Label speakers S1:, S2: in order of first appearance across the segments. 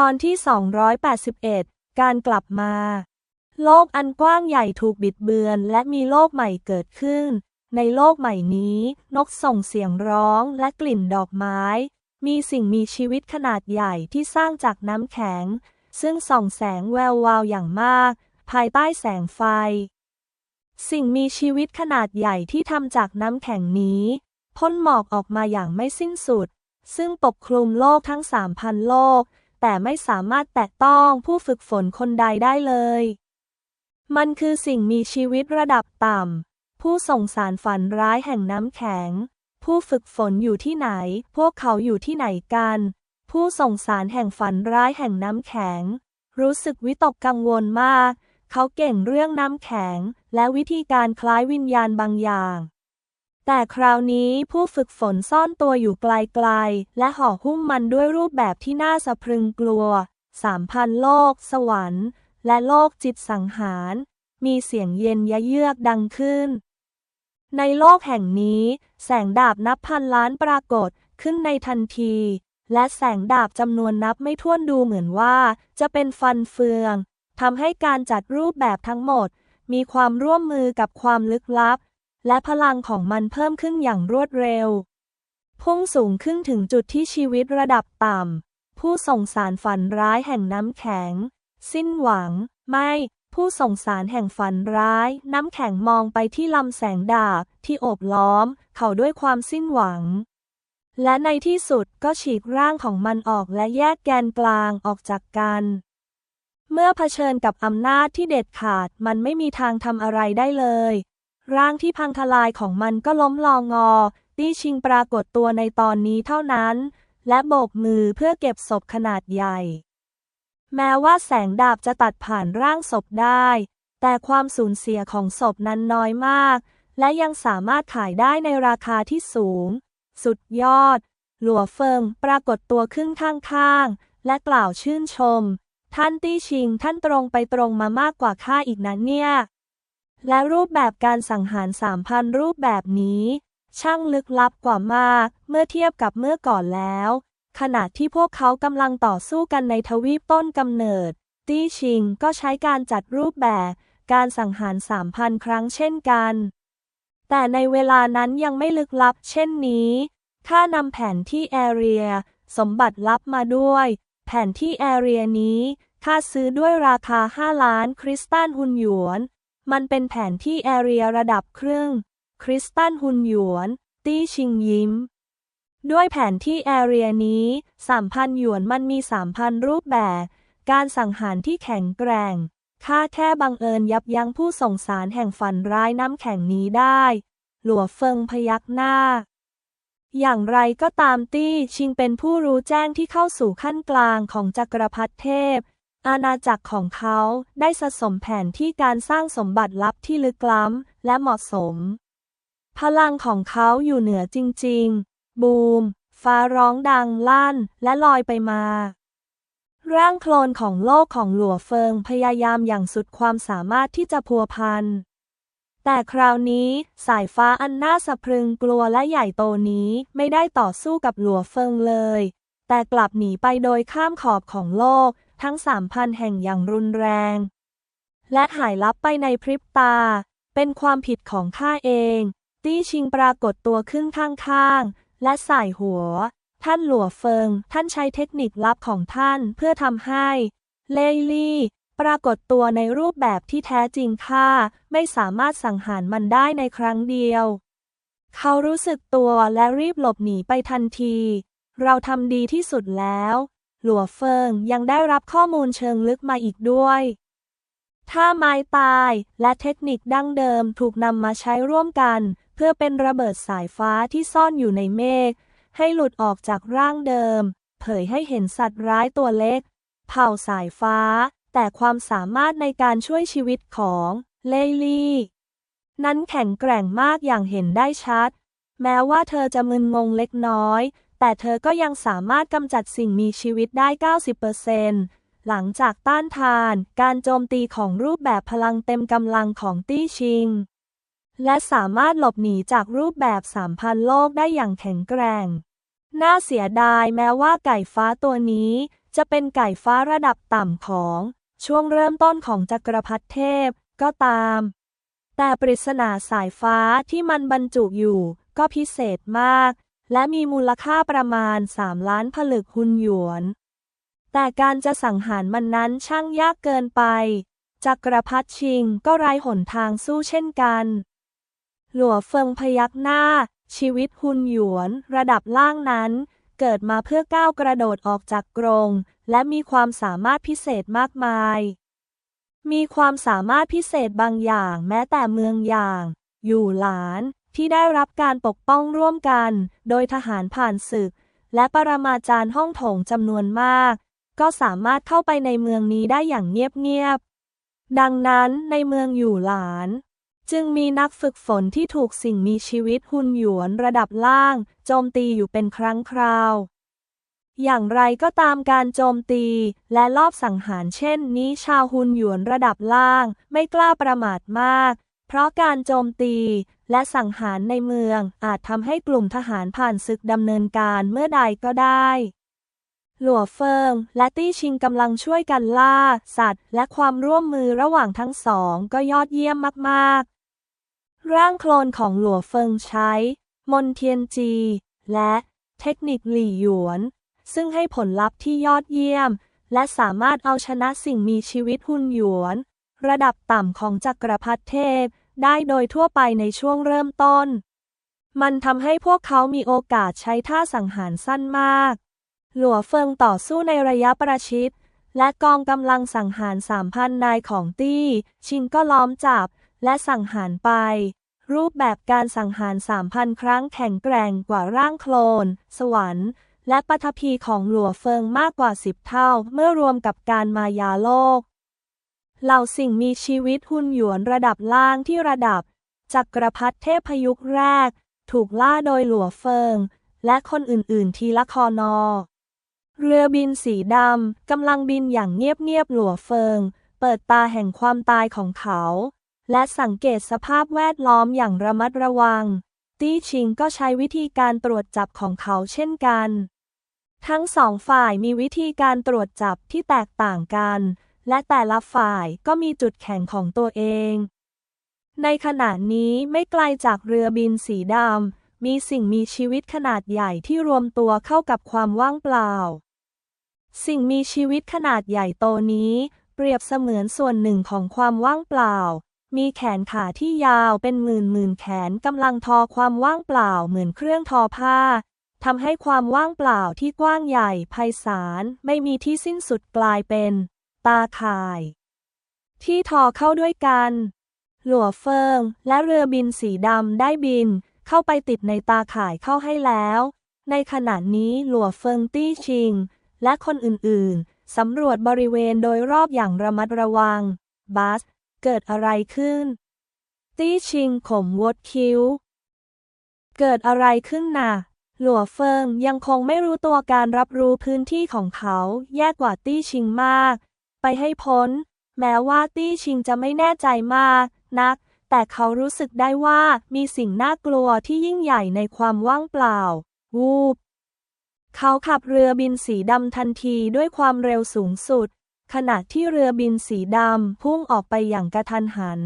S1: ตอนที่ 281 การกลับมา โลกอันกว้างใหญ่ถูกบิดเบือนและมีโลกใหม่เกิดขึ้น ในโลกใหม่นี้ นกส่งเสียงร้องและกลิ่นดอกไม้ มีสิ่งมีชีวิตขนาดใหญ่ที่สร้างจากน้ำแข็ง ซึ่งส่องแสงแวววาวอย่างมาก ภายใต้แสงไฟ สิ่งมีชีวิตขนาดใหญ่ที่ทำจากน้ำแข็งนี้พ่นหมอกออกมาอย่างไม่สิ้นสุด ซึ่งปกคลุมโลกทั้งสามพันโลก แต่ไม่สามารถแตะต้องผู้ฝึกฝนคนใดได้เลย มันคือสิ่งมีชีวิตระดับต่ำ ผู้ส่งสารฝันร้ายแห่งน้ำแข็ง ผู้ฝึกฝนอยู่ที่ไหน พวกเขาอยู่ที่ไหนกัน ผู้ส่งสารแห่งฝันร้ายแห่งน้ำแข็ง รู้สึกวิตกกังวลมาก เขาเก่งเรื่องน้ำแข็ง และวิธีการคล้ายวิญญาณบางอย่าง แต่คราวนี้ผู้ฝึกฝนซ่อนตัวอยู่ไกลๆ และห่อหุ้มมันด้วยรูปแบบที่น่าสะพรึงกลัว สามพันโลก สวรรค์ และโลกจิตสังหาร มีเสียงเย็นยะเยือกดังขึ้น ในโลกแห่งนี้ แสงดาบนับพันล้านปรากฏขึ้นในทันที และแสงดาบจำนวนนับไม่ถ้วนดูเหมือนว่า จะเป็นฟันเฟืองทำให้การจัดรูปแบบทั้งหมด มีความร่วมมือกับความลึกลับ และพลังของมันเพิ่มขึ้นอย่างรวดเร็ว พุ่งสูงขึ้นถึงจุดที่ชีวิตระดับต่ำ ผู้ส่งสารฝันร้ายแห่งน้ำแข็ง สิ้นหวัง ไม่ ผู้ส่งสารแห่งฝันร้าย น้ำแข็งมองไปที่ลำแสงดาบที่โอบล้อม เขาด้วยความสิ้นหวัง และในที่สุดก็ฉีกร่างของมันออกและแยกแกนกลางออกจากกัน เมื่อเผชิญกับอำนาจที่เด็ดขาดมันไม่มีทางทำอะไรได้เลย ร่างที่พังทลายของมันก็ล้มลองงอ ตี้ชิงปรากฏตัวในตอนนี้เท่านั้น และโบกมือเพื่อเก็บศพขนาดใหญ่ แม้ว่าแสงดาบจะตัดผ่านร่างศพได้ แต่ความสูญเสียของศพนั้นน้อยมาก และยังสามารถขายได้ในราคาที่สูง สุดยอด หลัวเฟิงปรากฏตัวขึ้นข้างๆ และกล่าวชื่นชม ท่านตี้ชิงท่านตรงไปตรงมามากกว่าข้าอีกนะเนี่ย และรูปแบบการสังหารสามพันรูปแบบนี้ ช่างลึกลับกว่ามาก เมื่อเทียบกับเมื่อก่อนแล้ว ขณะที่พวกเขากำลังต่อสู้กันในทวีปต้นกำเนิด ตี้ชิงก็ใช้การจัดรูปแบบ การสังหารสามพันครั้งเช่นกัน แต่ในเวลานั้นยังไม่ลึกลับ เช่นนี้ข้านำแผนที่แอเรีย สมบัติลับมาด้วย แผนที่แอเรียนี้ข้าซื้อด้วยราคา 5 ล้านคริสตัลฮุนหยวน มันเป็นแผนที่แอเรียระดับครึ่ง คริสตัลฮุนหยวน ตี้ชิงยิ้ม ด้วยแผนที่แอเรียนี้3,000หยวนมันมี3,000รูปแบบ การสังหารที่แข็งแกร่ง ข้าแค่บังเอิญยับยั้งผู้ส่งสารแห่งฝันร้ายน้ำแข็งนี้ได้ หลัวเฟิงพยักหน้า อย่างไรก็ตามตี้ชิงเป็นผู้รู้แจ้งที่เข้าสู่ขั้นกลางของจักรพรรดิเทพ อาณาจักรของเขาได้สะสมแผนที่การสร้างสมบัติลับที่ลึกล้ำและเหมาะสม พลังของเขาอยู่เหนือจริง ๆ บูม ฟ้าร้องดังลั่นและลอยไปมาร่างโคลนของโลกของหลัวเฟิงพยายามอย่างสุดความสามารถที่จะพัวพัน แต่คราวนี้สายฟ้าอันน่าสะพรึงกลัวและใหญ่โตนี้ไม่ได้ต่อสู้กับหลัวเฟิงเลย แต่กลับหนีไปโดยข้ามขอบของโลก ทั้งสามพันแห่งอย่างรุนแรง และหายลับไปในพริบตา เป็นความผิดของข้าเอง ตี้ชิงปรากฏตัวขึ้นข้างๆ และใส่หัว ท่านหลัวเฟิง ท่านใช้เทคนิคลับของท่านเพื่อทำให้ เลลี่ ปรากฏตัวในรูปแบบที่แท้จริงข้าไม่สามารถสังหารมันได้ในครั้งเดียว เขารู้สึกตัวและรีบหลบหนีไปทันที เราทำดีที่สุดแล้ว หลัวเฟิงยังได้รับข้อมูลเชิงลึกมาอีกด้วยถ้าไม้ตายและเทคนิคดั้งเดิมถูกนำมาใช้ร่วมกัน เพื่อเป็นระเบิดสายฟ้าที่ซ่อนอยู่ในเมฆให้หลุดออกจากร่างเดิม เผยให้เห็นสัตว์ร้ายตัวเล็ก เผ่าสายฟ้า แต่ความสามารถในการช่วยชีวิตของเลลี่ นั้นแข็งแกร่งมากอย่างเห็นได้ชัด แม้ว่าเธอจะมึนงงเล็กน้อย แต่เธอก็ยังสามารถกำจัดสิ่งมีชีวิตได้ 90%หลังจากต้านทาน การโจมตีของรูปแบบพลังเต็มกำลังของตี้ชิง และสามารถหลบหนีจากรูปแบบสามพันโลกได้อย่างแข็งแกร่ง น่าเสียดายแม้ว่าไก่ฟ้าตัวนี้ จะเป็นไก่ฟ้าระดับต่ำของ ช่วงเริ่มต้นของจักรพรรดิเทพก็ตาม แต่ปริศนาสายฟ้าที่มันบรรจุอยู่ก็พิเศษมาก และมีมูลค่าประมาณ 3 ล้านผลึกฮุนหยวน แต่การจะสังหารมันนั้นช่างยากเกินไป จักรพรรดิชิงก็ไร้หนทางสู้เช่นกัน หลัวเฟิงพยักหน้า ชีวิตฮุนหยวน ระดับล่างนั้น เกิดมาเพื่อก้าวกระโดดออกจากกรง และมีความสามารถพิเศษมากมาย มีความสามารถพิเศษบางอย่างแม้แต่เมืองอย่าง อยู่หลาน ที่ได้รับการปกป้องร่วมกัน โดยทหารผ่านศึก และปรมาจารย์ห้องโถงจำนวนมาก ก็สามารถเข้าไปในเมืองนี้ได้อย่างเงียบๆ ดังนั้นในเมืองอยู่หลาน จึงมีนักฝึกฝนที่ถูกสิ่งมีชีวิตหุ่นหยวนระดับล่าง โจมตีอยู่เป็นครั้งคราว อย่างไรก็ตามการโจมตีและลอบสังหารเช่นนี้ชาวฮุนหยวนระดับล่าง ไม่กล้าประมาทมาก เพราะการโจมตีและสังหารในเมืองอาจทำให้กลุ่มทหารผ่านศึกดำเนินการเมื่อใดก็ได้ หลัวเฟิงและตี้ชิงกำลังช่วยกันล่า สัตว์ และความร่วมมือระหว่างทั้งสองก็ยอดเยี่ยมมากๆ ร่างโคลนของหลัวเฟิงใช้ มนเทียนจี และเทคนิคหลี่หยวน ซึ่งให้ผลลัพธ์ที่ยอดเยี่ยม และสามารถเอาชนะสิ่งมีชีวิตหุ่นหยวน ระดับต่ำของจักรพรรดิเทพ ได้โดยทั่วไปในช่วงเริ่มต้น มันทำให้พวกเขามีโอกาสใช้ท่าสังหารสั้นมาก หลัวเฟิงต่อสู้ในระยะประชิด และกองกำลังสังหารสามพันนายของตี้ ชิงก็ล้อมจับและสังหารไป รูปแบบการสังหารสามพันครั้งแข็งแกร่งกว่าร่างโคลน สวรรค์และปฐพีของหลัวเฟิงมากกว่าสิบเท่า เมื่อรวมกับการมายาโลก เหล่าสิ่งมีชีวิตหุ่นหยวนระดับล่างที่ระดับ จักรพรรดิเทพยุคแรก ถูกล่าโดยหลัวเฟิง และคนอื่นๆ ทีละคอนอ เรือบินสีดำกำลังบินอย่างเงียบๆหลัวเฟิง เปิดตาแห่งความตายของเขา และสังเกตสภาพแวดล้อมอย่างระมัดระวัง ตี้ชิงก็ใช้วิธีการตรวจจับของเขาเช่นกัน ทั้งสองฝ่ายมีวิธีการตรวจจับที่แตกต่างกัน และแต่ละฝ่ายก็มีจุดแข็งของตัวเอง ในขณะนี้ไม่ไกลจากเรือบินสีดำ มีสิ่งมีชีวิตขนาดใหญ่ที่รวมตัวเข้ากับความว่างเปล่า สิ่งมีชีวิตขนาดใหญ่โตนี้ เปรียบเสมือนส่วนหนึ่งของความว่างเปล่า มีแขนขาที่ยาวเป็นหมื่นหมื่นแขนกำลังทอความว่างเปล่าเหมือนเครื่องทอผ้าทำให้ความว่างเปล่าที่กว้างใหญ่ไพศาลไม่มีที่สิ้นสุดกลายเป็น ตาข่าย ที่ทอเข้าด้วยกัน หลัวเฟิงและเรือบินสีดำได้บิน เข้าไปติดในตาข่ายเข้าให้แล้ว ในขณะนี้หลัวเฟิงตี้ชิง และคนอื่นๆ สำรวจบริเวณโดยรอบอย่างระมัดระวัง บัส เกิดอะไรขึ้น ตี้ชิงข่มวดคิ้ว เกิดอะไรขึ้นน่ะหลัวเฟิงยังคงไม่รู้ตัวการรับรู้พื้นที่ของเขาแย่กว่าตี้ชิงมาก ไปให้พ้น แม้ว่าตี้ชิงจะไม่แน่ใจมากนัก แต่เขารู้สึกได้ว่ามีสิ่งน่ากลัวที่ยิ่งใหญ่ในความว่างเปล่า วูบ เขาขับเรือบินสีดำทันทีด้วยความเร็วสูงสุด ขณะที่เรือบินสีดำพุ่งออกไปอย่างกระทันหัน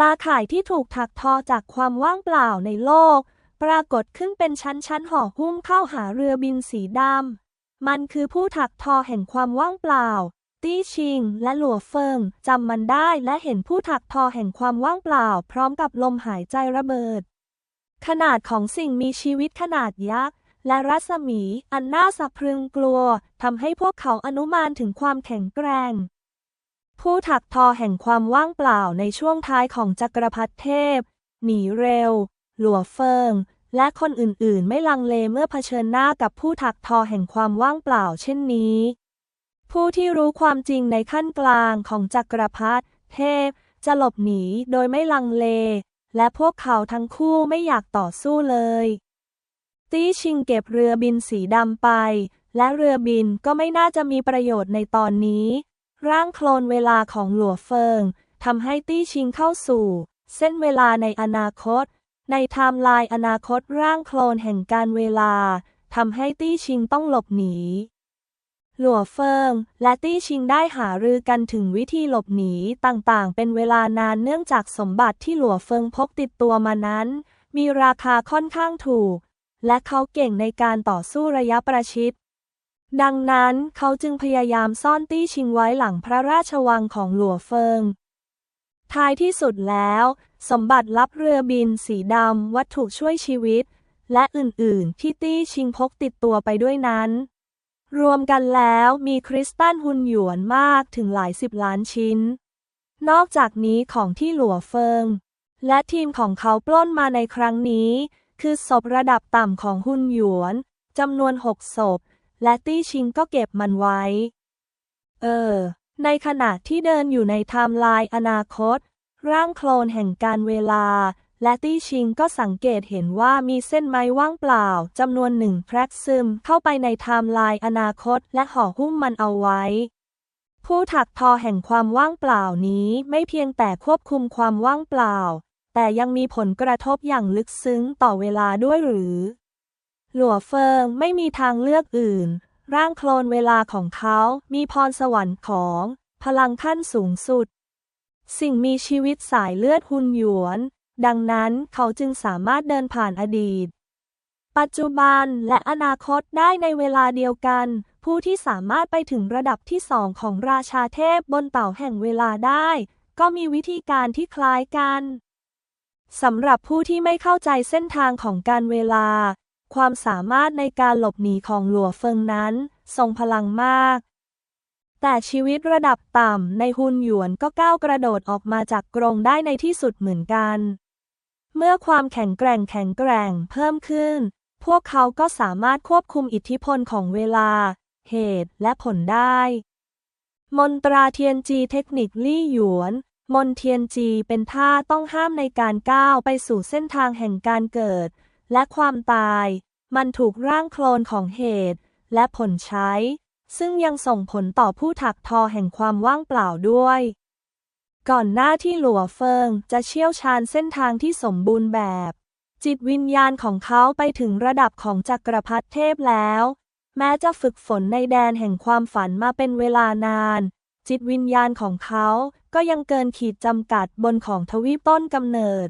S1: ตาข่ายที่ถูกถักทอจากความว่างเปล่าในโลก ปรากฏขึ้นเป็นชั้นๆห่อหุ้มเข้าหาเรือบินสีดำมันคือผู้ถักทอแห่งความว่างเปล่า ตี้ชิง และหลัวเฟิงจำมันได้และเห็นผู้ถักทอแห่งความว่างเปล่า พร้อมกับลมหายใจระเบิด ขนาดของสิ่งมีชีวิตขนาดยักษ์และรัศมีอันน่าสะพรึงกลัวทำให้พวกเขาอนุมานถึงความแข็งแกร่งผู้ถักทอแห่งความว่างเปล่าในช่วงท้ายของจักรพรรดิเทพ หนีเร็ว หลัวเฟิง และคนอื่นๆ ไม่ลังเลเมื่อเผชิญหน้ากับผู้ถักทอแห่งความว่างเปล่าเช่นนี้ ผู้ที่รู้ความจริงในขั้นกลางของจักรพรรดิเทพ จะหลบหนีโดยไม่ลังเล และพวกเขาทั้งคู่ไม่อยากต่อสู้เลย ตี้ชิงเก็บเรือบินสีดำไป และเรือบินก็ไม่น่าจะมีประโยชน์ในตอนนี้ ร่างโคลนเวลาของหลัวเฟิงทำให้ตี้ชิงเข้าสู่ เส้นเวลาในอนาคต ในไทม์ไลน์อนาคตร่างโคลนแห่งการเวลาทำให้ตี้ชิงต้องหลบหนี หลัวเฟิงและตี้ชิงได้หารือกันถึงวิธีหลบหนีต่างๆ เป็นเวลานานเนื่องจากสมบัติที่หลัวเฟิงพกติดตัวมานั้น มีราคาค่อนข้างถูก และเขาเก่งในการต่อสู้ระยะประชิด ดังนั้นเขาจึงพยายามซ่อนตี้ชิงไว้หลังพระราชวังของหลัวเฟิง ท้ายที่สุดแล้ว สมบัติลับเรือบินสีดำวัตถุช่วยชีวิต และอื่นๆ ที่ตี้ชิงพกติดตัวไปด้วยนั้น รวมกันแล้วมีคริสตัลหุ่นหยวนมากถึงหลายสิบล้านชิ้น นอกจากนี้ของที่หลัวเฟิง และทีมของเขาปล้นมาในครั้งนี้ คือศพระดับต่ำของหุ่นหยวนจำนวนหกศพ และตี้ชิงก็เก็บมันไว้ เออ ในขณะที่เดินอยู่ในไทม์ไลน์อนาคต ร่างโคลนแห่งการเวลา และตี้ชิงก็สังเกตเห็นว่ามีเส้นไม้ว่างเปล่าจำนวนหนึ่งแพรกซึมเข้าไปในไทม์ไลน์อนาคตและห่อหุ้มมันเอาไว้ ผู้ถักทอแห่งความว่างเปล่านี้ไม่เพียงแต่ควบคุมความว่างเปล่า แต่ยังมีผลกระทบอย่างลึกซึ้งต่อเวลาด้วยหรือ หลัวเฟิงไม่มีทางเลือกอื่น ร่างโคลนเวลาของเขามีพรสวรรค์ของ พลังขั้นสูงสุด สิ่งมีชีวิตสายเลือดหุนหยวน ดังนั้นเขาจึงสามารถเดินผ่านอดีต ปัจจุบันและอนาคตได้ในเวลาเดียวกัน ผู้ที่สามารถไปถึงระดับที่สองของราชาเทพบนเต่าแห่งเวลาได้ ก็มีวิธีการที่คล้ายกันสำหรับผู้ที่ไม่เข้าใจเส้นทางของการเวลา ความสามารถในการหลบหนีของหลัวเฟิงนั้น ทรงพลังมาก แต่ชีวิตระดับต่ำในฮุนหยวนก็ก้าวกระโดดออกมาจากกรงได้ในที่สุดเหมือนกัน เมื่อความแข็งแกร่งแข็งแกร่งเพิ่มขึ้น พวกเขาก็สามารถควบคุมอิทธิพลของเวลา เหตุและผลได้ มนตราเทียนจีเทคนิคลี่หยวน มนเทียนจีเป็นท่าต้องห้ามในการก้าวไปสู่เส้นทางแห่งการเกิด และความตาย มันถูกร่างโคลนของเหตุ และผลใช้ ซึ่งยังส่งผลต่อผู้ถักทอแห่งความว่างเปล่าด้วย ก่อนหน้าที่หลัวเฟิงจะเชี่ยวชาญเส้นทางที่สมบูรณ์แบบ จิตวิญญาณของเขาไปถึงระดับของจักรพรรดิเทพแล้ว แม้จะฝึกฝนในแดนแห่งความฝันมาเป็นเวลานาน จิตวิญญาณของเขาก็ยังเกินขีดจำกัดบนของทวีปต้นกำเนิด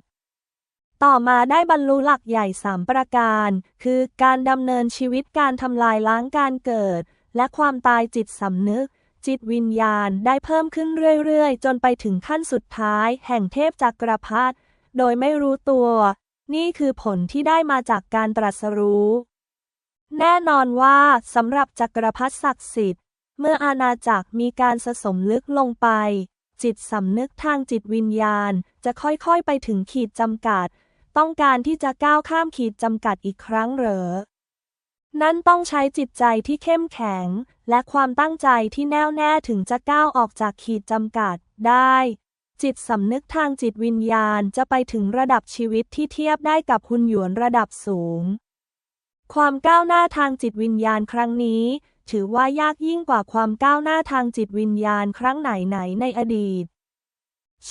S1: ต่อมาได้บรรลุหลักใหญ่สามประการ คือการดำเนินชีวิตการทำลายล้างการเกิด และความตายจิตสำนึก จิตวิญญาณได้เพิ่มขึ้นเรื่อยๆ จนไปถึงขั้นสุดท้าย แห่งเทพจักรพรรดิโดยไม่รู้ตัว นี่คือผลที่ได้มาจากการตรัสรู้ แน่นอนว่าสำหรับจักรพรรดิศักดิ์สิทธิ์ เมื่ออาณาจักรมีการสะสมลึกลงไป จิตสำนึกทางจิตวิญญาณจะค่อยๆไปถึงขีดจำกัด ต้องการที่จะก้าวข้ามขีดจำกัดอีกครั้งเหรอ นั่นต้องใช้จิตใจที่เข้มแข็ง และความตั้งใจที่แน่วแน่ถึงจะก้าวออกจากขีดจำกัดได้ จิตสำนึกทางจิตวิญญาณจะไปถึงระดับชีวิตที่เทียบได้กับหุนหยวนระดับสูง ความก้าวหน้าทางจิตวิญญาณครั้งนี้ ถือว่ายากยิ่งกว่าความก้าวหน้าทางจิตวิญญาณครั้งไหนๆในอดีต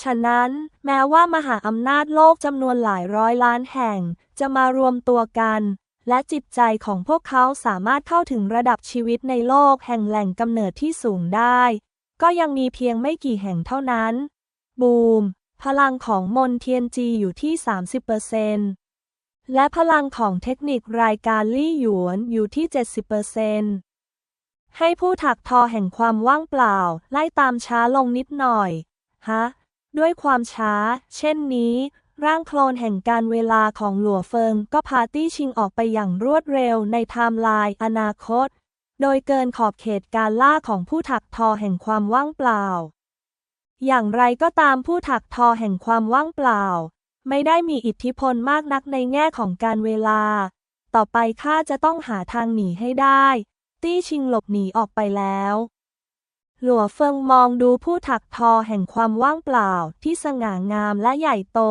S1: ฉะนั้น แม้ว่ามหาอำนาจโลกจำนวนหลายร้อยล้านแห่ง จะมารวมตัวกัน และจิตใจของพวกเขาสามารถเข้าถึงระดับชีวิตในโลกแห่งแหล่งกำเนิดที่สูงได้ ก็ยังมีเพียงไม่กี่แห่งเท่านั้น บูม พลังของมนเทียนจีอยู่ที่ 30%และพลังของเทคนิครายการลี่หยวนอยู่ที่ 70%ให้ผู้ถักทอแห่งความว่างเปล่า ไล่ตามช้าลงนิดหน่อย ฮะ ด้วยความช้า เช่นนี้ ร่างโคลนแห่งการเวลาของหลัวเฟิงก็พาตี้ชิงออกไปอย่างรวดเร็วในไทม์ไลน์อนาคต โดยเกินขอบเขตการล่าของผู้ถักทอแห่งความว่างเปล่า อย่างไรก็ตามผู้ถักทอแห่งความว่างเปล่า ไม่ได้มีอิทธิพลมากนักในแง่ของการเวลา ต่อไปข้าจะต้องหาทางหนีให้ได้ ตี้ชิงหลบหนีออกไปแล้วหลัวเฟิงมองดูผู้ถักทอแห่งความว่างเปล่าที่สง่างามและใหญ่โต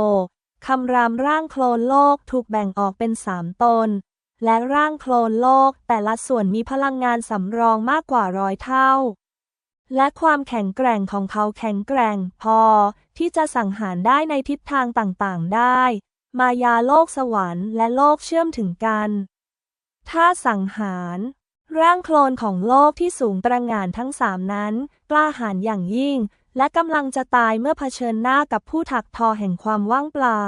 S1: คำรามร่างโคลนโลกถูกแบ่งออกเป็นสามตน และร่างโคลนโลกแต่ละส่วนมีพลังงานสำรองมากกว่าร้อยเท่า และความแข็งแกร่งของเขาแข็งแกร่ง พอที่จะสังหารได้ในทิศทางต่างๆได้ มายาโลกสวรรค์และโลกเชื่อมถึงกัน ถ้าสังหาร ร่างโคลนของโลกที่สูงตระหง่านทั้งสามนั้น กล้าหาญอย่างยิ่ง และกำลังจะตายเมื่อเผชิญหน้ากับผู้ถักทอแห่งความว่างเปล่า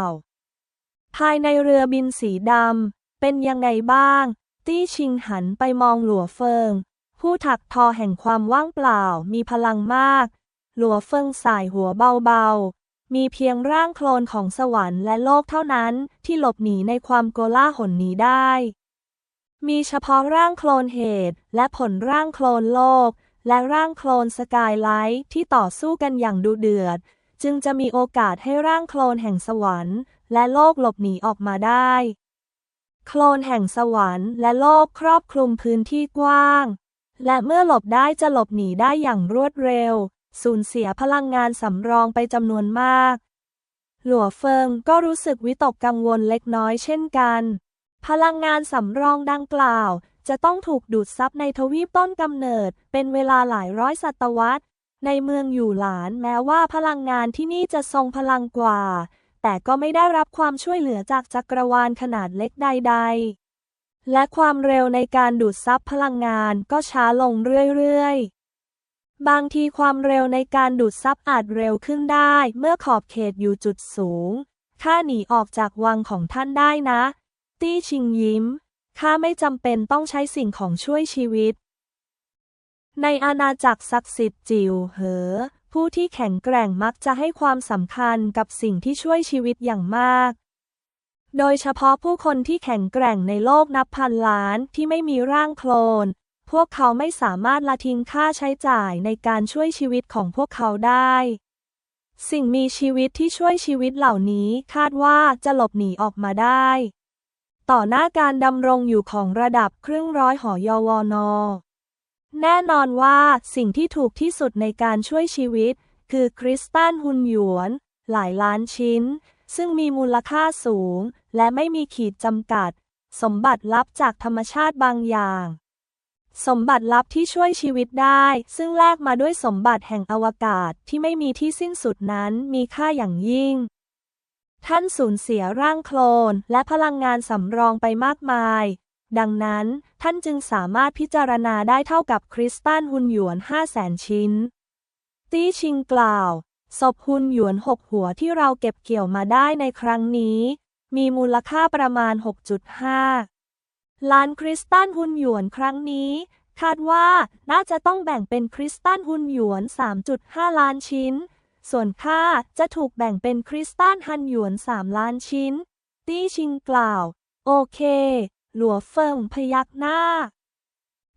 S1: ภายในเรือบินสีดำเป็นยังไงบ้าง ตี้ชิงหันไปมองหลัวเฟิง ผู้ถักทอแห่งความว่างเปล่ามีพลังมาก หลัวเฟิงสายหัวเบาๆ มีเพียงร่างโคลนของสวรรค์และโลกเท่านั้นที่หลบหนีในความโกลาหลนี้ได้ มีเฉพาะร่างโคลนเหตุและผลร่างโคลนโลก และร่างโคลนสกายไลท์ที่ต่อสู้กันอย่างดุเดือด จึงจะมีโอกาสให้ร่างโคลนแห่งสวรรค์ และโลกหลบหนีออกมาได้ โคลนแห่งสวรรค์และโลกครอบคลุมพื้นที่กว้าง และเมื่อหลบได้จะหลบหนีได้อย่างรวดเร็ว สูญเสียพลังงานสำรองไปจำนวนมาก หลัวเฟิงก็รู้สึกวิตกกังวลเล็กน้อยเช่นกัน พลังงานสำรองดังกล่าว จะต้องถูกดูดซับในทวีปต้นกำเนิด เป็นเวลาหลายร้อยศตวรรษ ในเมืองอยู่หลานแม้ว่าพลังงานที่นี่จะทรงพลังกว่า แต่ก็ไม่ได้รับความช่วยเหลือจากจักรวาลขนาดเล็กใด ๆ และความเร็วในการดูดซับพลังงานก็ช้าลงเรื่อยๆบางทีความเร็วในการดูดซับอาจเร็วขึ้นได้ เมื่อขอบเขตอยู่จุดสูงข้าหนีออกจากวังของท่านได้นะ ตี้ชิงยิ้ม ข้าไม่จำเป็นต้องใช้สิ่งของช่วยชีวิต ในอาณาจักรศักดิ์สิทธิ์จิวเหอ ผู้ที่แข็งแกร่งมักจะให้ความสำคัญกับสิ่งที่ช่วยชีวิตอย่างมาก โดยเฉพาะผู้คนที่แข็งแกร่งในโลกนับพันล้านที่ไม่มีร่างโคลน พวกเขาไม่สามารถละทิ้งค่าใช้จ่ายในการช่วยชีวิตของพวกเขาได้สิ่งมีชีวิตที่ช่วยชีวิตเหล่านี้คาดว่าจะหลบหนีออกมาได้ ต่อหน้าการดำรงอยู่ของระดับครึ่งร้อยหอยวนอแน่นอนว่าสิ่งที่ถูกที่สุดในการช่วยชีวิต คือคริสตัลหุนหยวน หลายล้านชิ้น ซึ่งมีมูลค่าสูง และไม่มีขีดจำกัด สมบัติลับจากธรรมชาติบางอย่าง สมบัติลับที่ช่วยชีวิตได้ ซึ่งแลกมาด้วยสมบัติแห่งอวกาศที่ไม่มีที่สิ้นสุดนั้นมีค่าอย่างยิ่ง ท่านสูญเสียร่างโคลนและพลังงานสำรองไปมากมาย ดังนั้นท่านจึงสามารถพิจารณาได้เท่ากับคริสตัลหุนหยวนห้าแสนชิ้น ตี้ชิงกล่าว ศพหุนหยวนหกหัวที่เราเก็บเกี่ยวมาได้ในครั้งนี้ มีมูลค่าประมาณ 6.5 ล้านคริสตัลหุนหยวนครั้งนี้ คาดว่าน่าจะต้องแบ่งเป็นคริสตัลหุนหยวน 3.5 ล้านชิ้น ส่วนค่าจะถูกแบ่งเป็นคริสตัลฮันหยวน 3 ล้านชิ้น ตี้ชิงกล่าว โอเค หลัวเฟิงพยักหน้า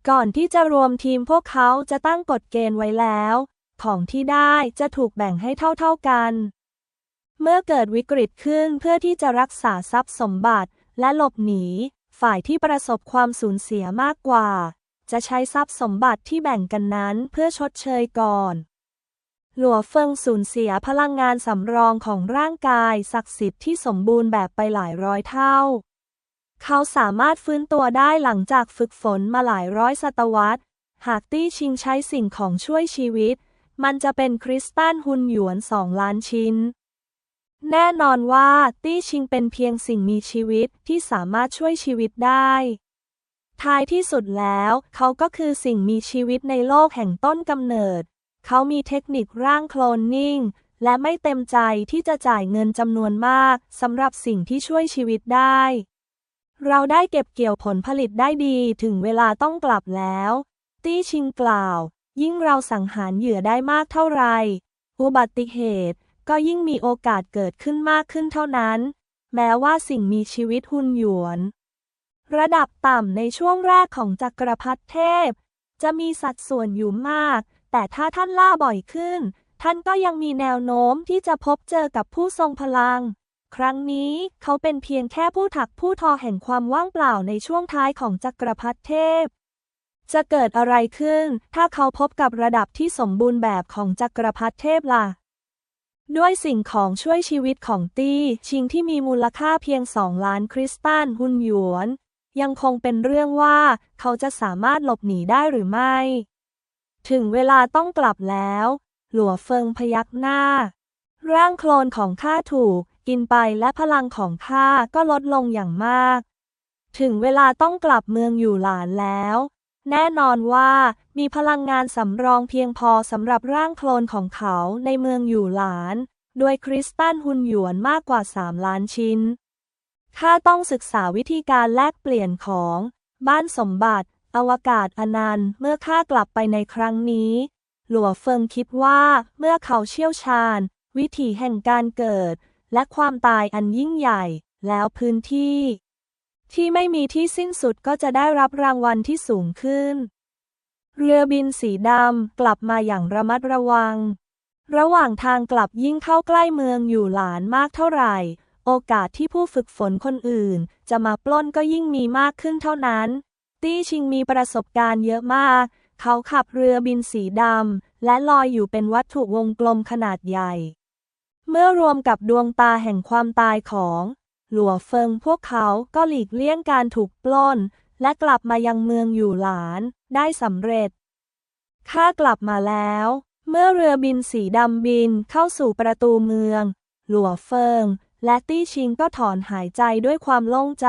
S1: ก่อนที่จะรวมทีมพวกเขาจะตั้งกฎเกณฑ์ไว้แล้ว ของที่ได้จะถูกแบ่งให้เท่าๆกัน เมื่อเกิดวิกฤตขึ้นเพื่อที่จะรักษาทรัพย์สมบัติและหลบหนี ฝ่ายที่ประสบความสูญเสียมากกว่า จะใช้ทรัพย์สมบัติที่แบ่งกันนั้นเพื่อชดเชยก่อน หลัวเฟิงสูญเสียพลังงานสำรองของร่างกายศักดิ์สิทธิ์ที่สมบูรณ์แบบไปหลายร้อยเท่า เขาสามารถฟื้นตัวได้หลังจากฝึกฝนมาหลายร้อยศตวรรษ หากตี้ชิงใช้สิ่งของช่วยชีวิต มันจะเป็นคริสตัลหุนหยวนสองล้านชิ้น แน่นอนว่าตี้ชิงเป็นเพียงสิ่งมีชีวิตที่สามารถช่วยชีวิตได้ท้ายที่สุดแล้ว เขาก็คือสิ่งมีชีวิตในโลกแห่งต้นกำเนิด เขามีเทคนิคร่างโคลนนิ่ง และไม่เต็มใจที่จะจ่ายเงินจำนวนมากสำหรับสิ่งที่ช่วยชีวิตได้ เราได้เก็บเกี่ยวผลผลิตได้ดีถึงเวลาต้องกลับแล้ว ตี้ชิงกล่าว ยิ่งเราสังหารเหยื่อได้มากเท่าไหร่อุบัติเหตุก็ยิ่งมีโอกาสเกิดขึ้นมากขึ้นเท่านั้น แม้ว่าสิ่งมีชีวิตหุนหยวน ระดับต่ำในช่วงแรกของจักรพรรดิเทพ จะมีสัดส่วนอยู่มาก แต่ถ้าท่านล่าบ่อยขึ้น ท่านก็ยังมีแนวโน้มที่จะพบเจอกับผู้ทรงพลัง ครั้งนี้เขาเป็นเพียงแค่ผู้ถักผู้ทอแห่งความว่างเปล่าในช่วงท้ายของจักรพรรดิเทพ จะเกิดอะไรขึ้น ถ้าเขาพบกับระดับที่สมบูรณ์แบบของจักรพรรดิเทพล่ะด้วยสิ่งของช่วยชีวิตของตี้ชิงที่มีมูลค่าเพียงสองล้านคริสตัลหุนหยวน ยังคงเป็นเรื่องว่าเขาจะสามารถหลบหนีได้หรือไม่ ถึงเวลาต้องกลับแล้ว หลัวเฟิงพยักหน้า ร่างโคลนของข้าถูก กินไปและพลังของข้าก็ลดลงอย่างมาก ถึงเวลาต้องกลับเมืองอยู่หลานแล้ว แน่นอนว่ามีพลังงานสำรองเพียงพอสำหรับร่างโคลนของเขาในเมืองอยู่หลานโดยคริสตัลหุนหยวนมากกว่า 3 ล้านชิ้นข้าต้องศึกษาวิธีการแลกเปลี่ยนของ บ้านสมบัติ อวกาศอนันต์เมื่อข้ากลับไปในครั้งนี้ หลัวเฟิงคิดว่าเมื่อเขาเชี่ยวชาญ วิถีแห่งการเกิด และความตายอันยิ่งใหญ่ แล้วพื้นที่ ที่ไม่มีที่สิ้นสุดก็จะได้รับรางวัลที่สูงขึ้น เรือบินสีดำกลับมาอย่างระมัดระวัง ระหว่างทางกลับยิ่งเข้าใกล้เมืองอยู่หลานมากเท่าไหร่ โอกาสที่ผู้ฝึกฝนคนอื่น จะมาปล้นก็ยิ่งมีมากขึ้นเท่านั้น ตี้ชิงมีประสบการณ์เยอะมาก เขาขับเรือบินสีดำ และลอยอยู่เป็นวัตถุวงกลมขนาดใหญ่ เมื่อรวมกับดวงตาแห่งความตายของ หลัวเฟิงพวกเขาก็หลีกเลี่ยงการถูกปล้น และกลับมายังเมืองอยู่หลานได้สำเร็จ ข้ากลับมาแล้ว เมื่อเรือบินสีดำบินเข้าสู่ประตูเมือง หลัวเฟิงและตี้ชิงก็ถอนหายใจด้วยความโล่งใจ